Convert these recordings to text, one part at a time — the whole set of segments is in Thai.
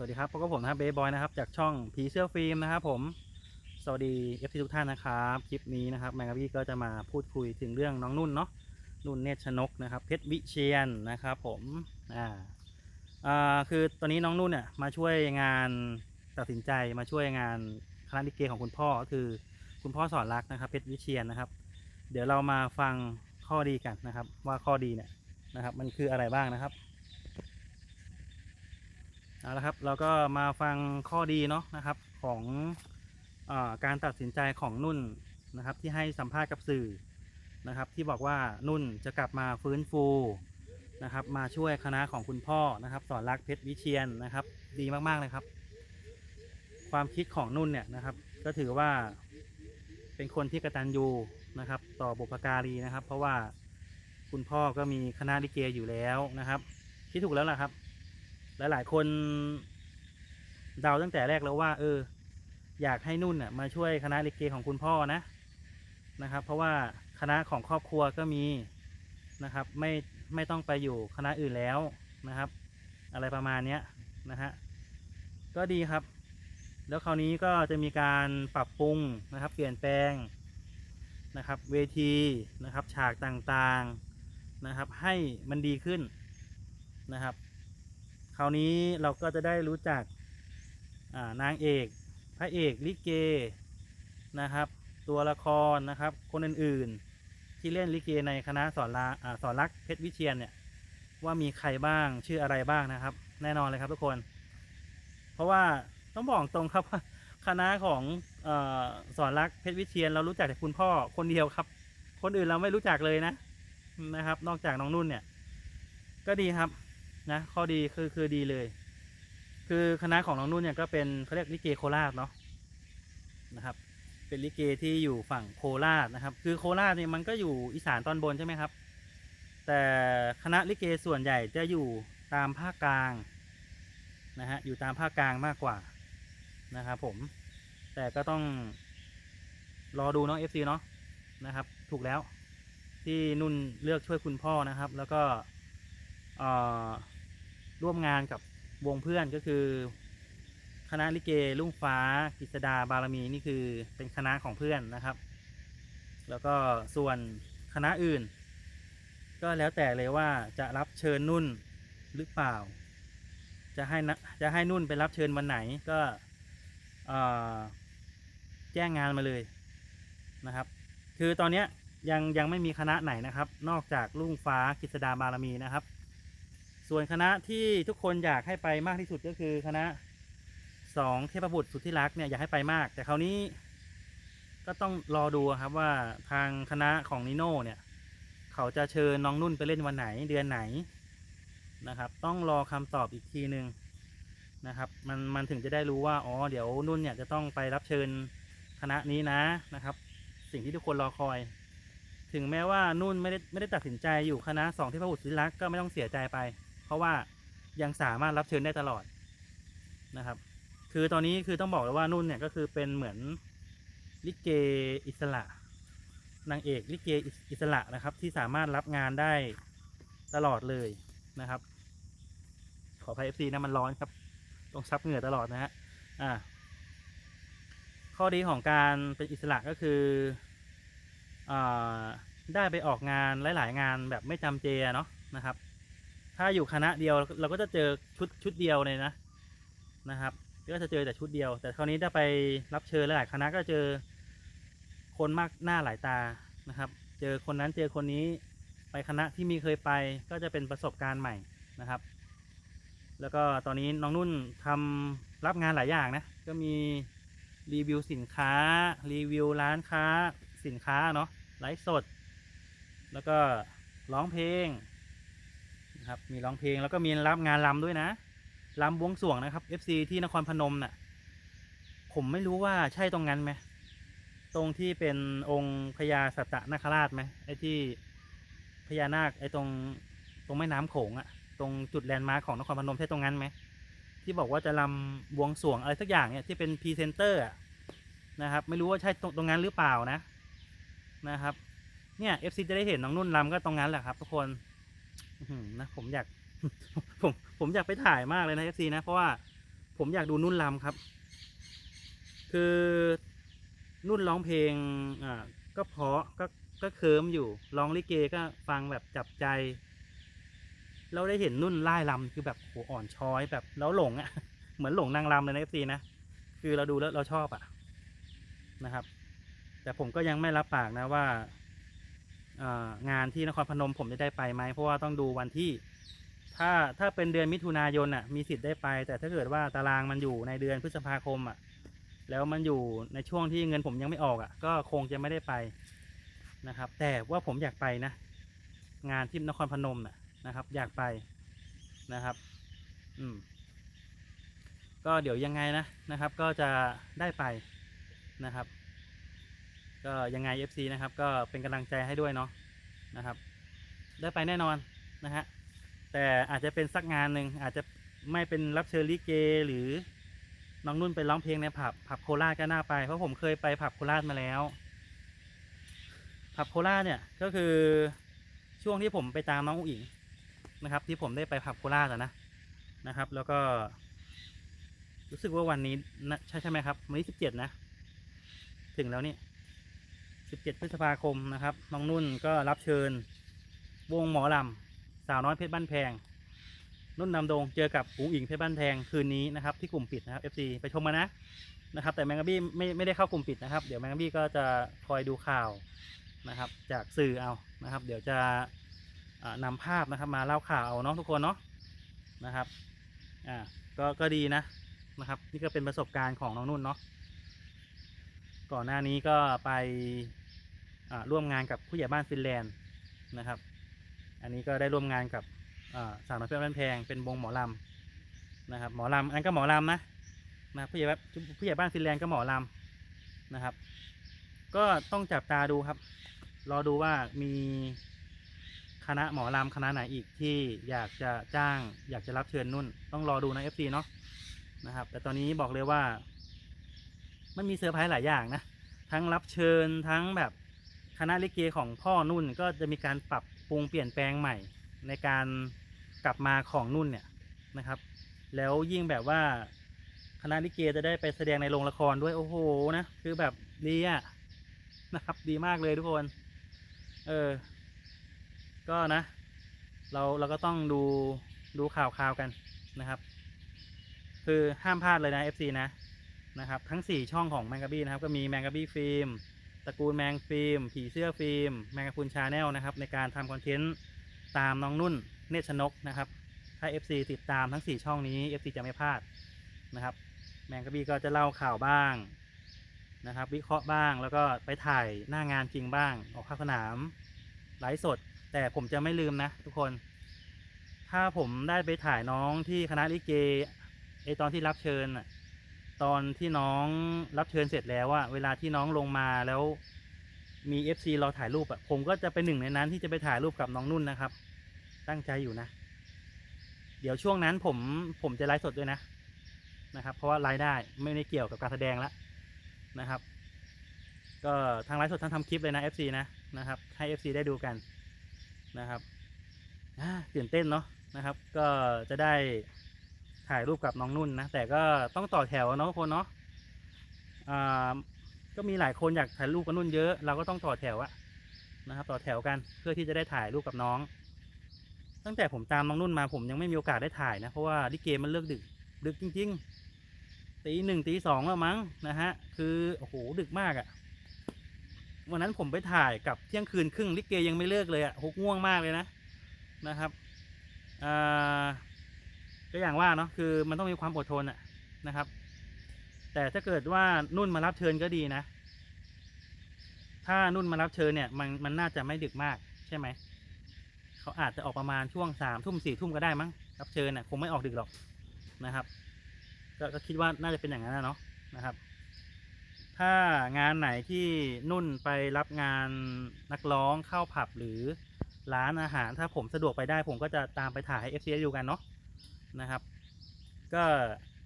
สวัสดีครับพบกับผมนะครับเบย์บอยนะครับจากช่องผีเสื้อฟิล์มนะครับผม สวัสดีเอฟซีทุกท่านนะครับ คลิปนี้นะครับแมงกะพี่ก็จะมาพูดคุยถึงเรื่องน้องนุ่นเนาะนุ่นเนชนกนะครับ เพชรวิเชียนนะครับผมอ่าอ่าคือตอนนี้น้องนุ่นเนี่ยมาช่วยงานตัดสินใจมาช่วยงานคณะลิเกของคุณพ่อก็คือคุณพ่อสอนรักนะครับ เพชรวิเชียนนะครับ เดี๋ยวเรามาฟังข้อดีกันนะครับ ว่าข้อดีเนี่ยนะครับ มันคืออะไรบ้างนะครับ เอาละครับเราก็มาฟังข้อดีเนาะนะครับของอการตัดสินใจของนุ่นนะครับ ที่ให้สัมภาษณ์กับสื่อนะครับ ที่บอกว่านุ่นจะกลับมาฟื้นฟูนะครับ มาช่วยคณะของคุณพ่อนะครับสอนรักเพชรวิเชียนนะครับ ดีมากๆเลยครับ ความคิดของนุ่นเนี่ยนะครับ ก็ถือว่าเป็นคนที่กระตันยูนะครับ ต่อบุพการีนะครับ เพราะว่าคุณพ่อก็มีคณะลิเกอยู่แล้วนะครับคิดถูกแล้วล่ะครับ หลาย ๆ คนเดาตั้งแต่แรกแล้วว่า เออ อยากให้นุ่นน่ะมาช่วยคณะลิเกของคุณพ่อนะนะครับ เพราะว่าคณะของครอบครัวก็มีนะครับ ไม่ไม่ต้องไปอยู่คณะอื่นแล้วนะครับ อะไรประมาณเนี้ยนะฮะก็ดีครับ แล้วคราวนี้ก็จะมีการปรับปรุงนะครับ เปลี่ยนแปลงนะครับ เวทีนะครับ ฉากต่างๆนะครับ ให้มันดีขึ้นนะครับ คราวนี้เราก็จะได้รู้จักนางเอก พระเอกลิเกนะครับ ตัวละครนะครับ คนอื่นๆ ที่เล่นลิเกในคณะสอนราสอนรักเพชรวิเชียนเนี่ยว่ามีใครบ้างชื่ออะไรบ้างนะครับ แน่นอนเลยครับทุกคน เพราะว่าต้องบอกตรงครับว่าคณะของอสอนรักเพชรวิเชียน เรารู้จักแต่คุณพ่อคนเดียวครับ คนอื่นเราไม่รู้จักเลยนะนะครับ นอกจากน้องนุ่นเนี่ย ก็ดีครับ นะข้อดีคือคือดีเลย คือคณะของน้องนุ่นเนี่ยก็เป็นเขาเรียกลิเกโคราชเนาะนะครับ เป็นลิเกที่อยู่ฝั่งโคราชนะครับ คือโคราชเนี่ยมันก็อยู่อีสานตอนบนใช่ไหมครับ แต่คณะลิเกส่วนใหญ่จะอยู่ตามภาคกลางนะฮะอยู่ตามภาคกลางมากกว่านะครับผมแต่ก็ต้องรอดูเนาะ FC เนาะนะครับ ถูกแล้วที่นุ่นเลือกช่วยคุณพ่อนะครับ แล้วก็เอ่อ ร่วมงานกับวงเพื่อนก็คือ คณะลิเกลุ่งฟ้ากฤษดาบารมีนี่คือเป็นคณะของเพื่อนนะครับ แล้วก็ส่วนคณะอื่น ก็แล้วแต่เลยว่าจะรับเชิญนุ่นหรือเปล่า จะให้นะจะให้นุ่นไปรับเชิญวันไหนก็แจ้งงานมาเลยนะครับ คือตอนนี้ยังยังไม่มีคณะไหนนะครับ นอกจากลุ่งฟ้ากฤษดาบารมีนะครับ ส่วนคณะที่ทุกคนอยากให้ไปมากที่สุดก็คือคณะสองเทพบุตรสุดที่รักเนี่ยอยากให้ไปมาก แต่คราวนี้ก็ต้องรอดูครับว่าทางคณะของนิโน่เนี่ย เขาจะเชิญน้องนุ่นไปเล่นวันไหนเดือนไหนนะครับ ต้องรอคำตอบอีกทีหนึ่งนะครับ มันมันถึงจะได้รู้ว่าอ๋อเดี๋ยวนุ่นเนี่ยจะต้องไปรับเชิญคณะนี้นะนะครับ สิ่งที่ทุกคนรอคอย ถึงแม้ว่านุ่นไม่ได้ไม่ได้ตัดสินใจอยู่คณะสองที่พระบุตรศิลักษ์ก็ไม่ต้องเสียใจไป เพราะว่ายังสามารถรับเชิญได้ตลอดนะครับ คือตอนนี้คือต้องบอกเลยว่านุ่นเนี่ยก็คือเป็นเหมือนลิเกอิสระนางเอกลิเกอิสระนะครับ ที่สามารถรับงานได้ตลอดเลยนะครับ ขออภัยเอฟซีนะมันร้อนครับ ต้องซับเหงื่อตลอดนะฮะอ่าข้อดีของการเป็นอิสระก็คืออ่าได้ไปออกงานหลาย ๆ งานแบบไม่จำเจเนาะนะครับ ถ้าอยู่คณะเดียวเราก็จะเจอชุดชุดเดียวเลยนะนะครับก็จะเจอแต่ชุดเดียว แต่คราวนี้ถ้าไปรับเชิญหลายคณะก็เจอคนมากหน้าหลายตานะครับ เจอคนนั้นเจอคนนี้ไปคณะที่มีเคยไปก็จะเป็นประสบการณ์ใหม่นะครับ แล้วก็ตอนนี้น้องนุ่นทำรับงานหลายอย่างนะ ก็มีรีวิวสินค้า รีวิวร้านค้าสินค้าเนาะไลฟ์สด แล้วก็ร้องเพลง นะครับ มีร้องเพลงแล้วก็มีรับงานรำด้วยนะรำบวงสรวงนะครับ FC ที่นครพนมน่ะ ผมไม่รู้ว่าใช่ตรงนั้นไหมตรงที่เป็นองค์พญาสัตตนาคราชไหมไอ้ที่พญานาคไอ้ตรงตรงแม่น้ำโขงอะตรงจุดแลนด์มาร์คของนครพนมใช่ตรงนั้นไหมที่บอกว่าจะรำบวงสรวงอะไรสักอย่างเนี่ยที่เป็นพรีเซนเตอร์นะครับ ไม่รู้ว่าใช่ตรงตรงนั้นหรือเปล่านะนะครับเนี่ย FC จะได้เห็นน้องนุ่นรำก็ตรงนั้นแหละครับทุกคน นะผมอยาก ผมผมอยากไปถ่ายมากเลยนะ FC นะเพราะว่าผมอยากดูนุ่นลำครับ คือนุ่นร้องเพลงอ่าก็เพาะก็ก็เคิมอยู่ร้องลิเกก็ฟังแบบจับใจ เราได้เห็นนุ่นไล่ลำคือแบบโหอ่อนช้อยแบบแล้วหลงอะ่ะ เหมือนหลงนางลำเลยนะเอฟซีนะคือเราดูแล้วเราชอบอะ่ะนะครับ แต่ผมก็ยังไม่รับปากนะว่า งานที่นครพนมผมจะได้ไปไหมเพราะว่าต้องดูวันที่ ถ้าถ้าเป็นเดือนมิถุนายนอะมีสิทธิ์ได้ไป แต่ถ้าเกิดว่าตารางมันอยู่ในเดือนพฤษภาคมอะแล้วมันอยู่ในช่วงที่เงินผมยังไม่ออกอะก็คงจะไม่ได้ไปนะครับ แต่ว่าผมอยากไปนะ งานที่นครพนมน่ะนะครับ อยากไปนะครับ อืม ก็เดี๋ยวยังไงนะนะครับ ก็จะได้ไปนะครับ ก็ยังไง FC นะครับ ก็เป็นกำลังใจให้ด้วยเนาะนะครับ ได้ไปแน่นอนนะฮะแต่อาจจะเป็นสักงานหนึ่งอาจจะไม่เป็นรับเชิญลิเก หรือน้องนุ่นไปร้องเพลงในผับผับโคราชก็น่าไปเพราะผมเคยไปผับโคราชมาแล้วผับโคราชเนี่ยก็คือช่วงที่ผมไปตามน้องอุ๋งนะครับ ที่ผมได้ไปผับโคราชนะนะครับ แล้วก็ รู้สึกว่าวันนี้นะใช่ใช่ไหมครับวันที่สิบเจ็ดนะ ถึงแล้วนี่ สิบเจ็ดพฤษภาคมนะครับ น้องนุ่นก็รับเชิญ วงหมอลำสาวน้อยเพชรบ้านแพง นุ่นนำดงเจอกับอูอิงเพชรบ้านแพงคืนนี้นะครับที่กลุ่มปิดนะครับ FC ไปชมมานะนะครับ แต่แมงกะบี้ไม่ไม่ได้เข้ากลุ่มปิดนะครับ เดี๋ยวแมงกะบี้ก็จะคอยดูข่าวนะครับ จากสื่อเอานะครับ เดี๋ยวจะอ่านำภาพนะครับมาเล่าข่าวเอาเนาะทุกคนเนาะนะครับอ่าก็ก็ดีนะนะครับ นี่ก็เป็นประสบการณ์ของน้องนุ่นเนาะ ก่อนหน้านี้ก็ไปร่วมงานกับผู้ใหญ่บ้านฟินแลนด์นะครับ อันนี้ก็ได้ร่วมงานกับอ่าสาวน้อยเพชรบ้านแพงเป็นวงหมอลำนะครับ หมอลำอันก็หมอลำนะนะผู้ใหญ่บ้านผู้ใหญ่บ้านฟินแลนด์ก็หมอลำนะครับ ก็ต้องจับตาดูครับ รอดูว่ามีคณะหมอลำคณะไหนอีกที่อยากจะจ้างอยากจะรับเชิญนุ่น ต้องรอดูนะ FC เนาะนะครับ แต่ตอนนี้บอกเลยว่า มันมีเซอร์ไพรส์หลายอย่างนะ ทั้งรับเชิญทั้งแบบคณะลิเกของพ่อนุ่นก็จะมีการปรับปรุงเปลี่ยนแปลงใหม่ ในการกลับมาของนุ่นเนี่ยนะครับ แล้วยิ่งแบบว่าคณะลิเกจะได้ไปแสดงในโรงละครด้วยโอ้โหนะคือแบบดีอะนะครับ ดีมากเลยทุกคน เออ ก็นะ เราเราก็ต้องดูดูข่าวข่าวกันนะครับ คือห้ามพลาดเลยนะ FC นะ นะครับทั้ง 4 ช่องของแมงกะบี้นะครับก็มีแมงกะบี้ฟิล์มตระกูลแมงฟิล์มผีเสื้อฟิล์มแมงกะพุนชาแนลนะครับในการทำคอนเทนต์ตามน้องนุ่นเนชนกนะครับถ้า FC ติดตามทั้ง 4 ช่องนี้ FC จะไม่พลาดนะครับ แมงกะบี้ก็จะเล่าข่าวบ้างนะครับ วิเคราะห์บ้างแล้วก็ไปถ่ายหน้างานจริงบ้าง ออกภาคสนามไลฟ์สด แต่ผมจะไม่ลืมนะทุกคน ถ้าผมได้ไปถ่ายน้องที่คณะลิเกไอตอนที่รับเชิญน่ะ ตอนที่น้องรับเชิญเสร็จแล้วอะเวลาที่น้องลงมาแล้วมี FC เราถ่ายรูปอะผมก็จะเป็นหนึ่งในนั้นที่จะไปถ่ายรูปกับน้องนุ่นนะครับ ตั้งใจอยู่นะ เดี๋ยวช่วงนั้นผมผมจะไลฟ์สดด้วยนะนะครับ เพราะว่ารายได้ไม่ได้เกี่ยวกับการแสดงล้วนะครับ ก็ทางไลฟ์สดทั้งทำคลิปเลยนะ FC นะนะครับ ให้ FC ได้ดูกันนะครับอ่าตื่นเต้นเนาะนะครับ ก็จะได้ ถ่ายรูปกับน้องนุ่นนะ แต่ก็ต้องต่อแถวเนาะทุกคนเนาะอ่าก็มีหลายคนอยากถ่ายรูปกับนุ่นเยอะเราก็ต้องต่อแถวอะนะครับ ต่อแถวกันเพื่อที่จะได้ถ่ายรูปกับน้อง ตั้งแต่ผมตามน้องนุ่นมาผมยังไม่มีโอกาสได้ถ่ายนะ เพราะว่าลิเกมันเลิกดึก ดึกจริง ๆ ตีหนึ่งตีสองแล้วมั้งนะฮะ คือโอ้โหดึกมากอะวันนั้นผมไปถ่ายกับเที่ยงคืนครึ่งลิเกยังไม่เลิกเลยอะ่ะหกง่วงมากเลยนะนะครับอ่า ก็อย่างว่าเนาะคือมันต้องมีความอดทนอะนะครับ แต่ถ้าเกิดว่านุ่นมารับเชิญก็ดีนะ ถ้านุ่นมารับเชิญเนี่ยมันมันน่าจะไม่ดึกมากใช่ไหมเขาอาจจะออกประมาณช่วงสามทุ่มสี่ทุ่มก็ได้มั้งรับเชิญน่ะคงไม่ออกดึกหรอกนะครับก็ก็คิดว่าน่าจะเป็นอย่างนั้นนะเนาะนะครับ ถ้างานไหนที่นุ่นไปรับงานนักร้องเข้าผับหรือร้านอาหารถ้าผมสะดวกไปได้ผมก็จะตามไปถ่ายให้ FC ดูกันเนาะ นะครับ ก็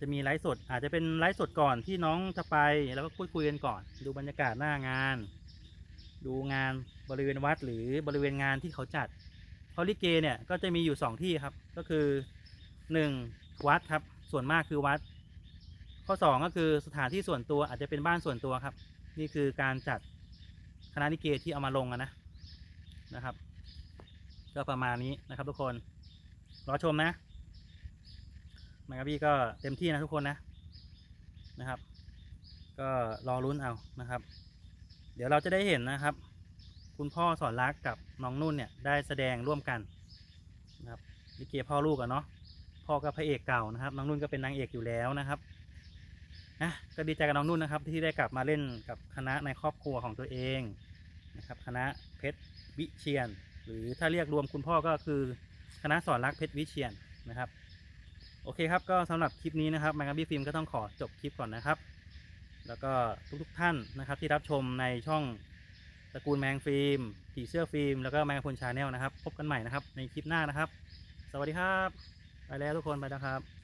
จะมีไลฟ์สด อาจจะเป็นไลฟ์สดก่อนที่น้องจะไปแล้วก็พูดคุยกันก่อน ดูบรรยากาศหน้างาน ดูงานบริเวณวัดหรือบริเวณงานที่เขาจัดเพราะลิเกเนี่ยก็จะมีอยู่สองที่ครับ ก็คือหนึ่งวัดครับ ส่วนมากคือวัด ข้อ 2 ก็คือสถานที่ส่วนตัวอาจจะเป็นบ้านส่วนตัวครับ นี่คือการจัดคณะลิเกที่เอามาลงนะนะครับ ก็ประมาณนี้นะครับทุกคน รอชมนะ แมงกะบี้ก็เต็มที่นะทุกคนนะนะครับ ก็รอรุ้นเอานะครับ เดี๋ยวเราจะได้เห็นนะครับ คุณพ่อสอนรักกับน้องนุ่นเนี่ยได้แสดงร่วมกันนะครับลิเกพ่อลูกอะเนาะพ่อก็พระเอกเก่านะครับ น้องนุ่นก็เป็นนางเอกอยู่แล้วนะครับนะก็ดีใจกับน้องนุ่นนะครับ ที่ได้กลับมาเล่นกับคณะในครอบครัวของตัวเองนะครับ คณะเพชรวิเชียน หรือถ้าเรียกรวมคุณพ่อก็คือคณะสอนรักเพชรวิเชียนนะครับ โอเคครับ ก็สำหรับคลิปนี้นะครับแมงกะบี้ฟิล์มก็ต้องขอจบคลิปก่อนนะครับ แล้วก็ทุกๆท่านนะครับ ที่รับชมในช่องตระกูลแมงฟิล์มผีเสื้อฟิล์มแล้วก็แมงกะพรุนชาแนลนะครับ พบกันใหม่นะครับในคลิปหน้านะครับ สวัสดีครับ ไปแล้วทุกคนไปแล้วครับ